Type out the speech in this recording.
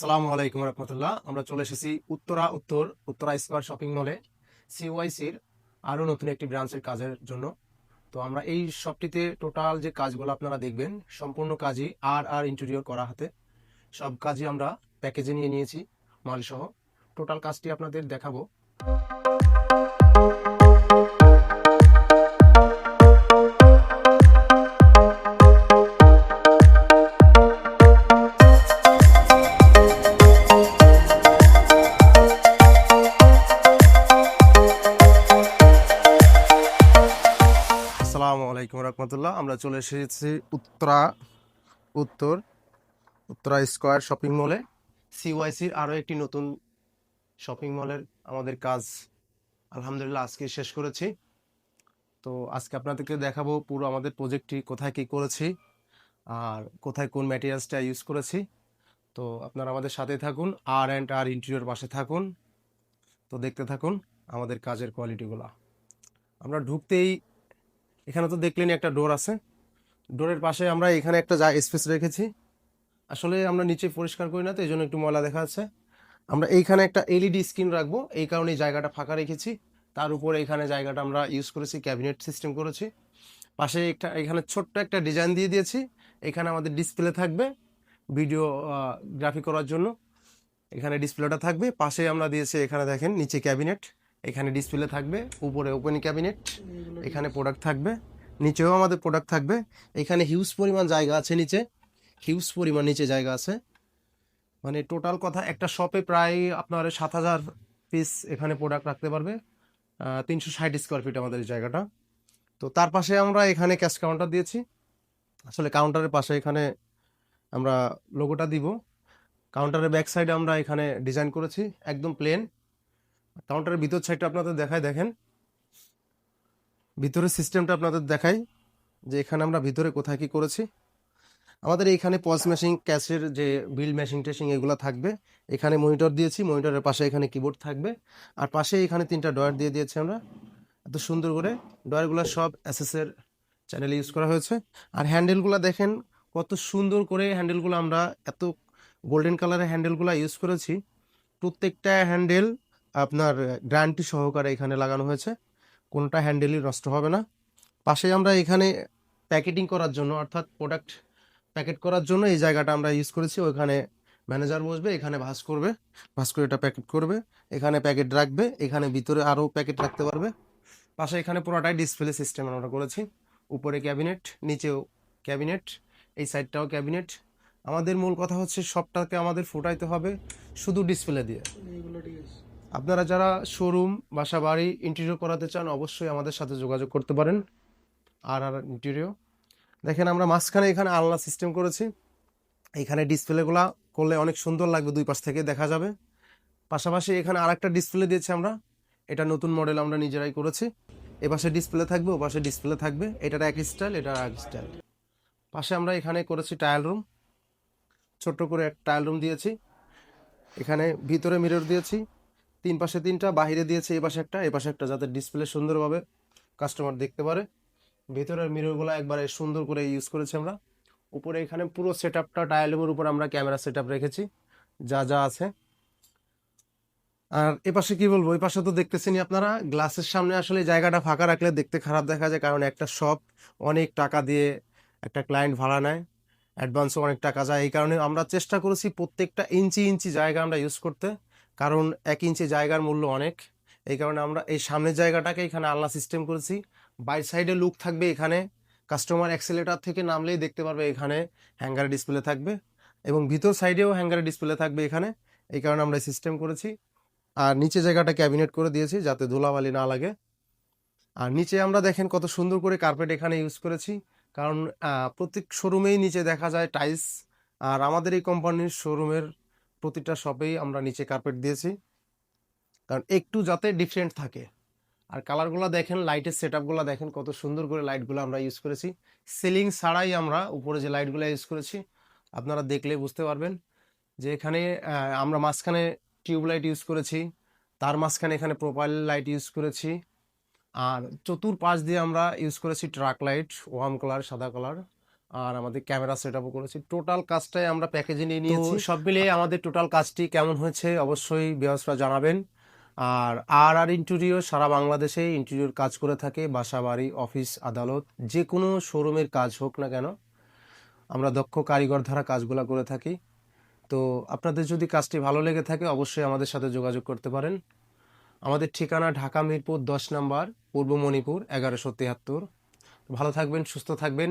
সালামু আলাইকুম রহমতুল্লাহ। আমরা চলে এসেছি উত্তরা উত্তর, উত্তরা স্কোয়ার শপিং মলে সিওয়াইসির আরও নতুন একটি ব্রাঞ্চের কাজের জন্য। তো আমরা এই শপটিতে টোটাল যে কাজগুলো আপনারা দেখবেন, সম্পূর্ণ কাজই আর আর ইন্টেরিয়র করা হাতে। সব কাজই আমরা প্যাকেজে নিয়ে নিয়েছি, মালসহ। টোটাল কাজটি আপনাদের দেখাবো। রহমতুল্লাহ, আমরা চলে এসেছি উত্তরা, উত্তর, উত্তরা স্কোয়ার শপিং মলে। সিওয়াইসির আরও একটি নতুন শপিং মলের আমাদের কাজ আলহামদুলিল্লাহ আজকে শেষ করেছি। তো আজকে আপনাদেরকে দেখাবো পুরো আমাদের প্রজেক্টটি কোথায় কী করেছি আর কোথায় কোন ম্যাটেরিয়ালসটা ইউজ করেছি। তো আপনারা আমাদের সাথে থাকুন আর অ্যান্ড আর ইন্টেরিয়র পাশে থাকুন। তো দেখতে থাকুন আমাদের কাজের কোয়ালিটিগুলো আমরা ঢুকতেই এখানে তো দেখলেন একটা ডোর আছে। ডোরের পাশে আমরা এখানে একটা যা স্পেস রেখেছি। আসলে আমরা নিচে পরিষ্কার করি না তো এই জন্য একটু ময়লা দেখা যাচ্ছে। আমরা এইখানে একটা এলইডি স্ক্রিন রাখব, এই কারণে জায়গাটা ফাঁকা রেখেছি। তার উপরে এখানে জায়গাটা আমরা ইউজ করেছি ক্যাবিনেট সিস্টেম করেছি। পাশে একটা, এখানে ছোট্ট একটা ডিজাইন দিয়ে দিয়েছি। এখানে আমাদের ডিসপ্লে থাকবে ভিডিও গ্রাফি করার জন্য। এখানে ডিসপ্লেটা থাকবে। পাশে আমরা দিয়েছি, এখানে দেখেন, নিচে ক্যাবিনেট এখানে ডিসপ্লে থাকবে, উপরে ওপেন ক্যাবিনেট এখানে প্রোডাক্ট থাকবে, নিচেও আমাদের প্রোডাক্ট থাকবে। এখানে হিউজ পরিমাণ জায়গা আছে নিচে হিউজ পরিমাণ নিচে জায়গা আছে। মানে টোটাল কথা, একটা শপে প্রায় আপনার সাত হাজার পিস এখানে প্রোডাক্ট রাখতে পারবে তিনশো ষাট স্কোয়ার ফিট আমাদের এই জায়গাটা। তো তার পাশে আমরা এখানে ক্যাশ কাউন্টার দিয়েছি। আসলে কাউন্টারের পাশে এখানে আমরা লোগোটা দিব। কাউন্টারের ব্যাক সাইডে আমরা এখানে ডিজাইন করেছি, একদম প্লেন কাউন্টারের ভিতর সাইডটা আপনাদের দেখায়, দেখেন। ভিতরের সিস্টেমটা আপনাদের দেখাই যে এখানে আমরা ভিতরে কোথায় কি করেছি। আমাদের এইখানে পজ মেশিন ক্যাশের যে বিল মেশিন টেশিং এগুলো থাকবে। এখানে মনিটর দিয়েছি মনিটরের পাশে এখানে কিবোর্ড থাকবে। আর পাশে এখানে তিনটা ডয়ার দিয়ে দিয়েছি আমরা। এত সুন্দর করে ডয়ারগুলো সব এসএসের চ্যানেল ইউজ করা হয়েছে। আর হ্যান্ডেলগুলো দেখেন, কত সুন্দর করে হ্যান্ডেলগুলো আমরা, এত গোল্ডেন কালারের হ্যান্ডেলগুলো ইউজ করেছি। প্রত্যেকটা হ্যান্ডেল আপনার গ্যারান্টি সহকারে এখানে লাগানো হয়েছে। কোনটা হ্যান্ডেলই নষ্ট হবে না। পাশে আমরা এখানে প্যাকেটিং করার জন্য, অর্থাৎ প্রোডাক্ট প্যাকেট করার জন্য এই জায়গাটা আমরা ইউজ করেছি। ওখানে ম্যানেজার বসবে, এখানে ভাস করবে, ভাস করে এটা প্যাকেট করবে, এখানে প্যাকেট রাখবে, এখানে ভিতরে আরও প্যাকেট রাখতে পারবে। পাশে এখানে পুরোটাই ডিসপ্লে সিস্টেম আমরা করেছি। উপরে ক্যাবিনেট নিচেও ক্যাবিনেট এই সাইডটাও ক্যাবিনেট আমাদের মূল কথা হচ্ছে সবটাকে আমাদের ফুটাইতে হবে শুধু ডিসপ্লে দিয়ে। আপনারা যারা শোরুম বাসা বাড়ি ইন্টেরিয়র করাতে চান, অবশ্যই আমাদের সাথে যোগাযোগ করতে পারেন। আর আর ইন্টেরিয়র দেখেন, আমরা মাঝখানে এখানে আলনা সিস্টেম করেছি। এখানে ডিসপ্লেগুলো করলে অনেক সুন্দর লাগবে দুই পাশ থেকে, দেখা যাবে। পাশাপাশি এখানে আরেকটা ডিসপ্লে দিয়েছি আমরা। এটা নতুন মডেল আমরা নিজেরাই করেছি। এ পাশে ডিসপ্লে থাকবে, ও পাশে ডিসপ্লে থাকবে। এটার এক স্টাইল এটার এক স্টাইল পাশে আমরা এখানে করেছি টায়াল রুম ছোট্ট করে এক টায়াল রুম দিয়েছি। এখানে ভিতরে মিরর দিয়েছি। তিন পাশে তিনটা, বাহিরে দিয়েছে এই পাশে একটা এই পাশে একটা যাতে ডিসপ্লে সুন্দরভাবে কাস্টমার দেখতে পারে। ভেতরের মিররগুলো একবারে সুন্দর করে ইউজ করেছি আমরা। উপরে এখানে পুরো সেট আপটা ডায়ালমের উপর আমরা ক্যামেরা সেট রেখেছি, যা যা আছে। আর এ পাশে কি বলব? এই পাশে তো দেখতেছেনই আপনারা গ্লাসের সামনে আসলে জায়গাটা ফাঁকা রাখলে দেখতে খারাপ দেখা যায়, কারণ একটা শপ অনেক টাকা দিয়ে একটা ক্লায়েন্ট ভাড়া নেয় অ্যাডভান্সও অনেক টাকা যায়। এই কারণে আমরা চেষ্টা করেছি প্রত্যেকটা ইঞ্চি ইঞ্চি জায়গা আমরা ইউজ করতে। কারণ এক ইঞ্চি জায়গার মূল্য অনেক। এই কারণে আমরা এই সামনের জায়গাটাকে এখানে আলনা সিস্টেম করেছি। বাইর সাইডে লুক থাকবে এখানে। কাস্টমার অ্যাক্সেলেটার থেকে নামলেই দেখতে পারবে এখানে হ্যাঙ্গার ডিসপ্লে থাকবে এবং ভিতর সাইডেও হ্যাঙ্গার ডিসপ্লে থাকবে এখানে। এই কারণে আমরা সিস্টেম করেছি। আর নিচে জায়গাটা ক্যাবিনেট করে দিয়েছি যাতে ধুলাবালি না লাগে। আর নিচে আমরা দেখেন কত সুন্দর করে কার্পেট এখানে ইউজ করেছি। কারণ প্রত্যেক শোরুমেই নিচে দেখা যায় টাইলস আর আমাদের এই কোম্পানির শোরুমের প্রতিটা শপেই আমরা নিচে কার্পেট দিয়েছি। কারণ একটু যাতে ডিফারেন্ট থাকে। আর কালারগুলো দেখেন লাইটের সেট দেখেন, কত সুন্দর করে লাইটগুলো আমরা ইউজ করেছি। সিলিং ছাড়াই আমরা উপরে যে লাইটগুলো ইউজ করেছি, আপনারা দেখলে বুঝতে পারবেন যে এখানে আমরা মাঝখানে টিউব লাইট ইউজ করেছি, তার মাঝখানে এখানে প্রোপাইল লাইট ইউজ করেছি। আর চতুর পাশ দিয়ে আমরা ইউজ করেছি ট্রাক লাইট ওয়ার্ম কালার সাদা কালার আর আমাদের ক্যামেরা সেট আপও করেছি। টোটাল কাজটাই আমরা প্যাকেজে নিয়ে নিয়েছি। সব মিলিয়ে আমাদের টোটাল কাজটি কেমন হয়েছে অবশ্যই বিহাসরা জানাবেন। আর আর আর ইন্টেরিয়র সারা বাংলাদেশে ইন্টেরিয়র কাজ করে থাকে বাসা বাড়ি অফিস আদালত যে কোনো শোরুমের কাজ হোক না কেন আমরা দক্ষ কারিগর দ্বারা কাজগুলো করে থাকি। তো আপনাদের যদি কাজটি ভালো লেগে থাকে অবশ্যই আমাদের সাথে যোগাযোগ করতে পারেন। আমাদের ঠিকানা ঢাকা মিরপুর দশ নম্বর পূর্ব মণিপুর এগারোশো তিয়াত্তর ভালো থাকবেন সুস্থ থাকবেন।